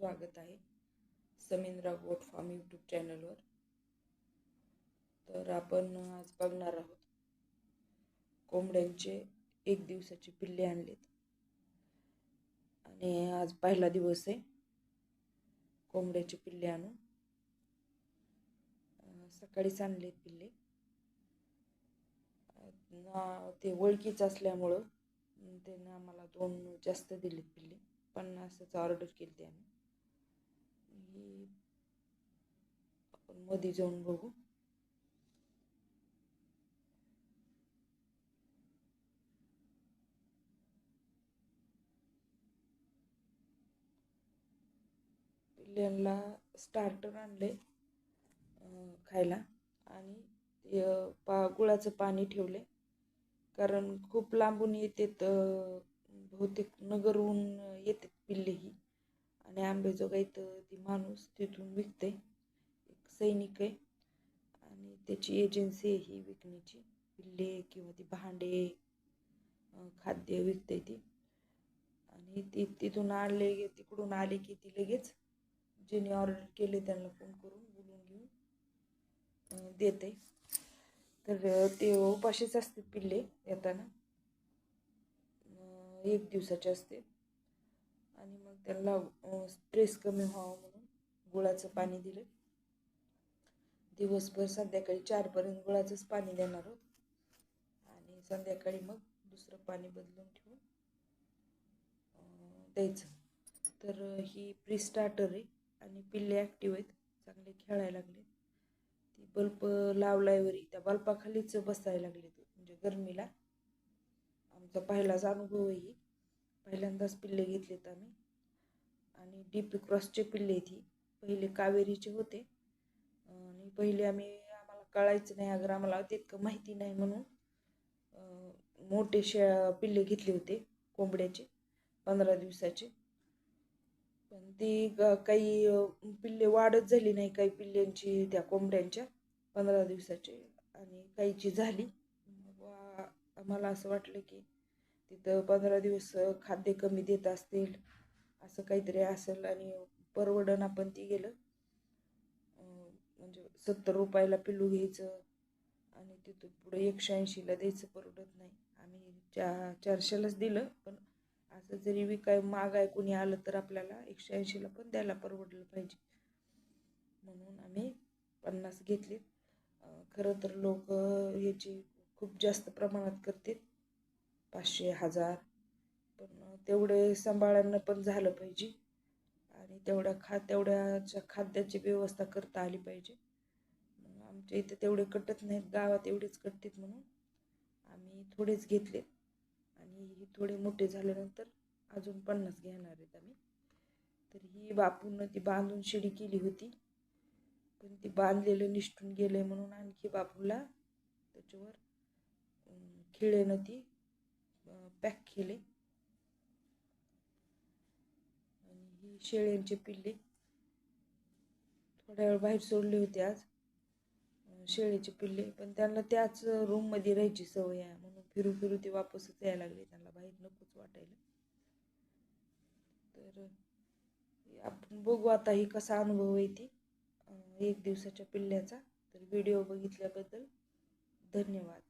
स्वागत आहे समिंद्रा goat farm YouTube चॅनलवर. तर आपण आज बघणार आहोत कोंबड्यांचे एक दिवसाचे पिल्ले आणलेत. आणि आज पहिला दिवस आहे कोंबड्याचे पिल्ले आणून. सकाळीच आणलेत पिल्ले. ना ते ओळखीच असल्यामुळं त्यांना आम्हाला दोन जास्त दिलेत पिल्ले. पन्नासच ऑर्डर केली ते आम्ही. ही आपण मध्ये जाऊन बघू. पिल्ल्यांना स्टार्टर आणले खायला. आणि पा गुळाचं पाणी ठेवले कारण खूप लांबून येतात बहुतेक नगरहून येतात पिल्ले ही. आणि आंबेजोगाईत ती माणूस तिथून विकते. एक सैनिक आहे. आणि त्याची एजन्सी आहे ही विकण्याची. पिल्ले किंवा ती भांडे खाद्य विकते ती. आणि ती तिथून आणले तिकडून आले की ती लगेच ज्यांनी ऑर्डर केले त्यांना फोन करून बोलून घेऊन देते. तर ते उपाशीच असते पिल्ले येताना. एक दिवसाचे असते. आणि मग त्यांना स्ट्रेस कमी व्हावं म्हणून गुळाचं पाणी दिलं. दिवसभर संध्याकाळी चारपर्यंत गुळाचंच पाणी देणार आहोत आणि संध्याकाळी मग दुसरं पाणी बदलून ठेवून द्यायचं. तर ही प्री स्टार्टर आहे आणि पिल्ले ॲक्टिव्ह आहेत. चांगले खेळायला लागले. ती बल्ब लावल्यावरी त्या बल्बाखालीच बसायला लागले म्हणजे गरमीला. आमचा पहिलाच अनुभव आहे. ही पहिल्यांदाच पिल्ले घेतलेत आम्ही. आणि डीपी क्रॉसचे पिल्ले ती पहिले कावेरीचे होते. आणि पहिले आम्ही आम्हाला कळायचं नाही अगर आम्हाला तितकं माहिती नाही म्हणून मोठे शे पिल्ले घेतले होते कोंबड्याचे पंधरा दिवसाचे. पण ती काही पिल्ले वाढत झाली नाही काही पिल्ल्यांची त्या कोंबड्यांच्या पंधरा दिवसाचे. आणि काहीची झाली. मग आम्हाला असं वाटलं की तिथं पंधरा दिवस खाद्य कमी देत असतील असं काहीतरी असेल आणि परवडण आपण ती गेलं. म्हणजे सत्तर रुपयाला पिल्लू घ्यायचं आणि तिथून पुढे एकशे ऐंशीला द्यायचं परवडत नाही. आम्ही चा चारशेलाच दिलं पण असं जरी विकाय मागाय कोणी आलं तर आपल्याला एकशे ऐंशीला पण द्यायला परवडलं पाहिजे. म्हणून आम्ही पन्नास घेतले खरं तर लोक ह्याची खूप जास्त प्रमाणात करतात. पाचशे हजार. पण तेवढे सांभाळणं पण झालं पाहिजे. आणि तेवढ्या खा तेवढ्याच्या खाद्याची व्यवस्था करता आली पाहिजे. मग आमच्या इथे तेवढे कटत नाहीत गावात एवढेच कटतात म्हणून आम्ही थोडेच घेतले. आणि हे थोडे मोठे झाल्यानंतर अजून पन्नास घेणार आहेत आम्ही. तर ही बापून ती बांधून शिडी केली होती. पण ती बांधलेलं निष्ठून गेले म्हणून आणखी बापूला त्याच्यावर खिळेनं ती पॅक केले. आणि ही शेळ्यांचे पिल्ले थोड्या वेळ बाहेर सोडले होते आज. शेळीचे पिल्ले. पण त्यांना त्याच रूममध्ये राहायची सवय आहे. म्हणून फिरू फिरू ते वापसच यायला लागले. त्यांना बाहेर नकोच वाटायला. तर आपण बघू आता ही कसा अनुभव आहे ती. एक दिवसाच्या पिल्ल्याचा. तर व्हिडिओ बघितल्याबद्दल धन्यवाद.